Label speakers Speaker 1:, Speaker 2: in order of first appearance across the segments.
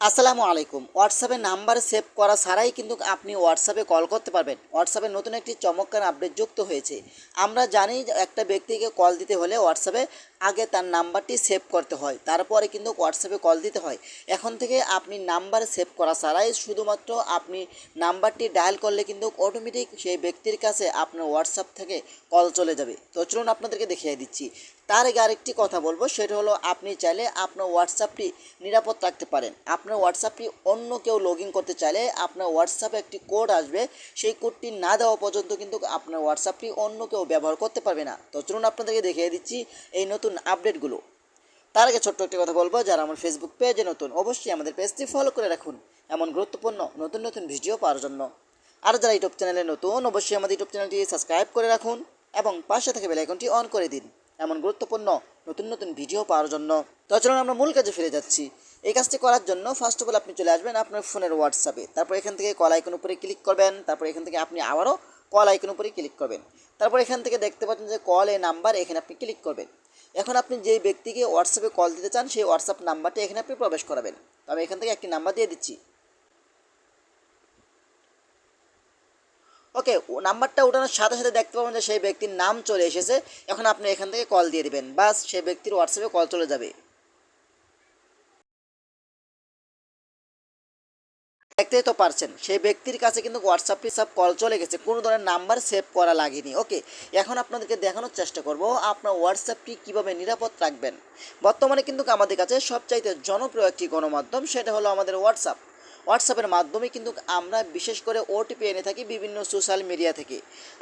Speaker 1: আসসালামু আলাইকুম। হোয়াটসঅ্যাপে নাম্বার সেভ করা ছাড়াই কিন্তু আপনি হোয়াটসঅ্যাপে কল করতে পারবেন। হোয়াটসঅ্যাপে নতুন একটি চমৎকার আপডেট যুক্ত হয়েছে। আমরা জানি একটা ব্যক্তিকে কল দিতে হলে হোয়াটসঅ্যাপে আগে তার নাম্বারটি সেভ করতে হয়। তারপরে কিন্তু হোয়াটসঅ্যাপে কল দিতে হয়। এখন থেকে আপনি নাম্বার সেভ করা ছাড়াই শুধুমাত্র আপনি নাম্বারটি ডায়াল করলে কিন্তু অটোমেটিক সেই ব্যক্তির কাছে আপনার হোয়াটসঅ্যাপ থেকে কল চলে যাবে। তো চলুন আপনাদেরকে দেখিয়ে দিচ্ছি। তার আগে আরেকটি কথা বলব। সেটা হলো আপনি চাইলে আপনার হোয়াটসঅ্যাপটি নিরাপদ রাখতে পারেন। আপনার হোয়াটসঅ্যাপটি অন্য কেউ লগ ইন করতে চাইলে আপনার হোয়াটসঅ্যাপে একটি কোড আসবে। সেই কোডটি না দেওয়া পর্যন্ত কিন্তু আপনার হোয়াটসঅ্যাপটি অন্য কেউ ব্যবহার করতে পারবে না। তো চলুন আপনাদেরকে দেখিয়ে দিচ্ছি এই নতুন আপডেটগুলো তার আগে ছোট্ট একটি কথা বলব, যারা আমার ফেসবুক পেজে নতুন, অবশ্যই আমাদের পেজটি ফলো করে রাখুন। এমন গুরুত্বপূর্ণ, নতুন নতুন ভিডিও পাওয়ার জন্য। আর যারা ইউটিউব চ্যানেলে নতুন, অবশ্যই আমাদের ইউটিউব চ্যানেলটি সাবস্ক্রাইব করে রাখুন এবং পাশে থেকে বেলাইকনটি অন করে দিন। এমন গুরুত্বপূর্ণ নতুন নতুন ভিডিও পাওয়ার জন্য। তো চলুন আমরা মূল কাজে ফিরে যাচ্ছি। এই কাজটি করার জন্য ফার্স্ট অফ অল আপনি চলে আসবেন আপনার ফোনের হোয়াটসঅ্যাপে তারপর এখান থেকে কল আইকন উপরে ক্লিক করবেন। তারপর এখান থেকে আপনি আবারও কল আইকন উপরে ক্লিক করবেন। তারপর এখান থেকে দেখতে পাচ্ছেন যে কল এ নাম্বার এখানে আপনি ক্লিক করবেন। এখন আপনি যেই ব্যক্তিকে হোয়াটসঅ্যাপে কল দিতে চান, সেই হোয়াটসঅ্যাপ নাম্বারটি এখানে আপনি প্রবেশ করাবেন। তো আমি এখান থেকে একটি নাম্বার দিয়ে দিচ্ছি। ওকে নাম্বারটা ওঠানোর সাথে সাথে দেখতে পাবেন যে সেই ব্যক্তির নাম চলে এসেছে। এখন আপনি এখান থেকে কল দিয়ে দিবেন। বাস, সেই ব্যক্তির হোয়াটসঅ্যাপে কল চলে যাবে। দেখতেই তো পারছেন, সেই ব্যক্তির কাছে কিন্তু হোয়াটসঅ্যাপে সব কল চলে গেছে। কোনো ধরনের নাম্বার সেভ করা লাগেনি। ওকে, এখন আপনাদেরকে দেখানোর চেষ্টা করব আপনার হোয়াটসঅ্যাপটি কীভাবে নিরাপদ রাখবেন। বর্তমানে কিন্তু আমাদের কাছে সবচাইতে জনপ্রিয় একটি গণমাধ্যম, সেটা হলো আমাদের হোয়াটসঅ্যাপ হোয়াটসঅ্যাপের মাধ্যমে কিন্তু আমরা বিশেষ করে ওটিপি এনে থাকি বিভিন্ন সোশ্যাল মিডিয়া থেকে।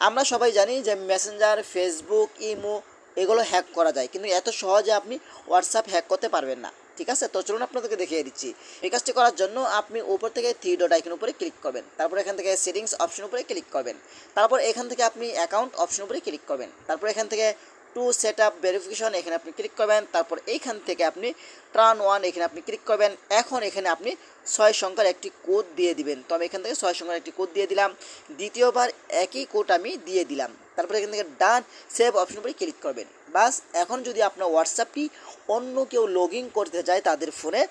Speaker 1: আমরা সবাই জানি যে মেসেঞ্জার ফেসবুক ইমো এগুলো হ্যাক করা যায়। কিন্তু এত সহজে আপনি হোয়াটসঅ্যাপ হ্যাক করতে পারবেন না। ঠিক আছে? তো চলুন আপনাদেরকে দেখিয়ে দিচ্ছি। এই কাজটি করার জন্য আপনি উপর থেকে থ্রি ডট আইকন উপরে ক্লিক করবেন। তারপর এখান থেকে সেটিংস অপশন উপরে ক্লিক করবেন। তারপর এখান থেকে আপনি অ্যাকাউন্ট অপশন উপরে ক্লিক করবেন। তারপর এখান থেকে টু সেট আপ ভেরিফিকেশন এখানে আপনি ক্লিক করবেন, তারপর এইখান থেকে আপনি ট্রান ওয়ান এখানে আপনি ক্লিক করবেন, এখন এখানে আপনি ছয় সংখ্যার একটি কোড দিয়ে দিবেন। তো আমি এখান থেকে ছয় সংখ্যার একটি কোড দিয়ে দিলাম। দ্বিতীয়বার একই কোড আমি দিয়ে দিলাম। তারপরে এখান থেকে ডান সেভ অপশন উপরে ক্লিক করবেন। বাস, এখন যদি আপনার হোয়াটসঅ্যাপটি অন্য কেউ লগ ইন করতে যায় তাদের ফোনে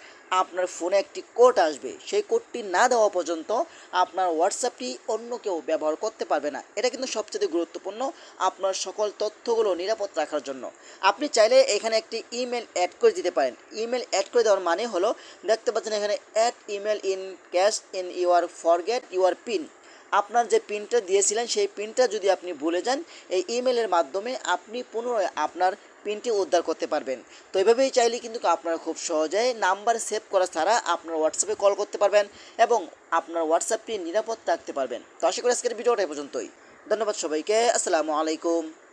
Speaker 1: আপনার ফোনে একটি কোড আসবে। সেই কোডটি না দেওয়া পর্যন্ত আপনার হোয়াটসঅ্যাপটি অন্য কেউ ব্যবহার করতে পারবে না। এটা কিন্তু সবচেয়ে গুরুত্বপূর্ণ আপনার সকল তথ্যগুলো নিরাপদ রাখার জন্য। আপনি চাইলে এখানে একটি ইমেল অ্যাড করে দিতে পারেন। ইমেল অ্যাড করে দেওয়ার মানে হলো, দেখতে পাচ্ছেন এখানে add email in cash in your forget your pin আপনার যে পিনটা দিয়েছিলেন, সেই পিনটা যদি আপনি ভুলে যান, এই ইমেলের মাধ্যমে আপনি পুনরায় আপনার পিনটি উদ্ধার করতে পারবেন। তো এভাবেই চাইলে কিন্তু আপনারা খুব সহজেই নাম্বার সেভ করা ছাড়া আপনার হোয়াটসঅ্যাপে কল করতে পারবেন এবং আপনার হোয়াটসঅ্যাপটি নিরাপদ রাখতে পারবেন। তো আশা করি আজকের ভিডিওটা পর্যন্তই। ধন্যবাদ সবাইকে। আসসালামু আলাইকুম।